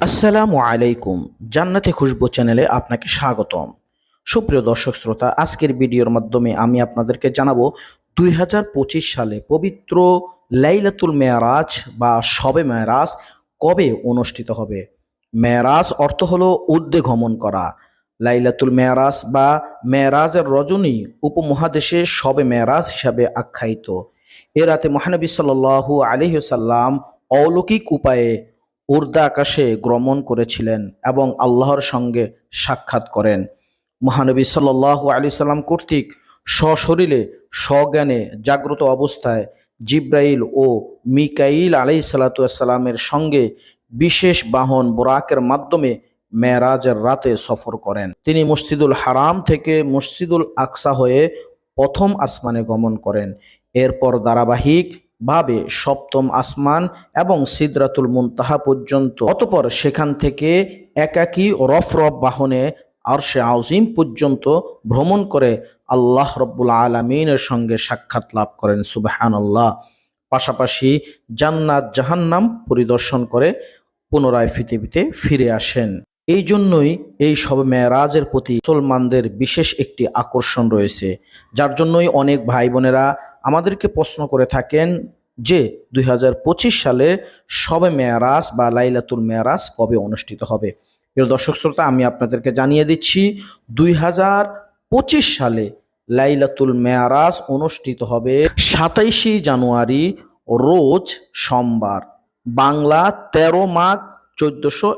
আসসালামু আলাইকুম। জান্নাতে খুশবু চ্যানেলে আপনাকে স্বাগতম। সুপ্রিয় দর্শক শ্রোতা, আজকের ভিডিওর মাধ্যমে আমি আপনাদেরকে জানাব দুই হাজার পঁচিশ সালে পবিত্র লাইলাতুল মেয়ারাজ বা শবে মেয়ারাজ কবে অনুষ্ঠিত হবে? মেয়ারাজ অর্থ হলো উদ্দে গমন করা। লাইলাতুল মেয়ারাজ বা মেয়ারাজের রজনী উপমহাদেশে শবে মেয়ারাজ হিসাবে আখ্যায়িত। এ রাতে মহানবী সাল্লাল্লাহু আলাইহি সাল্লাম অলৌকিক উপায়ে উর্দা আকাশে গ্রমণ করেছিলেন এবং আল্লাহর সঙ্গে সাক্ষাৎ করেন। মহানবী সাল্লাল্লাহু আলি সাল্লাম কর্তৃক সশরীরে স্বজ্ঞানে জাগ্রত অবস্থায় জিব্রাইল ও মিকাইল আলাই সালাতামের সঙ্গে বিশেষ বাহন বোরাকের মাধ্যমে মেরাজের রাতে সফর করেন। তিনি মসজিদুল হারাম থেকে মসজিদুল আকসা হয়ে প্রথম আসমানে গমন করেন। এরপর ধারাবাহিক ভাবে সপ্তম আসমান এবং সিদরাতুল মুনতাহা পর্যন্ত। অতপর সেখান থেকে একাকী রফ রফ বাহনে আরশে আউজিম পর্যন্ত ভ্রমণ করে আল্লাহ রব্বুল আলমিনের সঙ্গে সাক্ষাৎ লাভ করেন সুবাহান আল্লাহ পাশাপাশি জান্নাত জাহান্নাম পরিদর্শন করে পুনরায় পৃথিবীতে ফিরে আসেন। এই জন্যই এই সব মেয়েরাজের প্রতি মুসলমানদের বিশেষ একটি আকর্ষণ রয়েছে, যার জন্যই অনেক ভাই বোনেরা আমাদেরকে প্রশ্ন করে থাকেন যে দুই হাজার পঁচিশ সালে সবে মেয়ারাজ বা লাইলাতুল মেয়ারাজ কবে অনুষ্ঠিত হবে? প্রিয় দর্শক শ্রোতা, আমি আপনাদেরকে জানিয়ে দিচ্ছি, দুই হাজার পঁচিশ সালে লাইলাতুল মেয়ারাজ অনুষ্ঠিত হবে সাতাইশে জানুয়ারি রোজ সোমবার, বাংলা তেরো মাঘ চোদ্দশো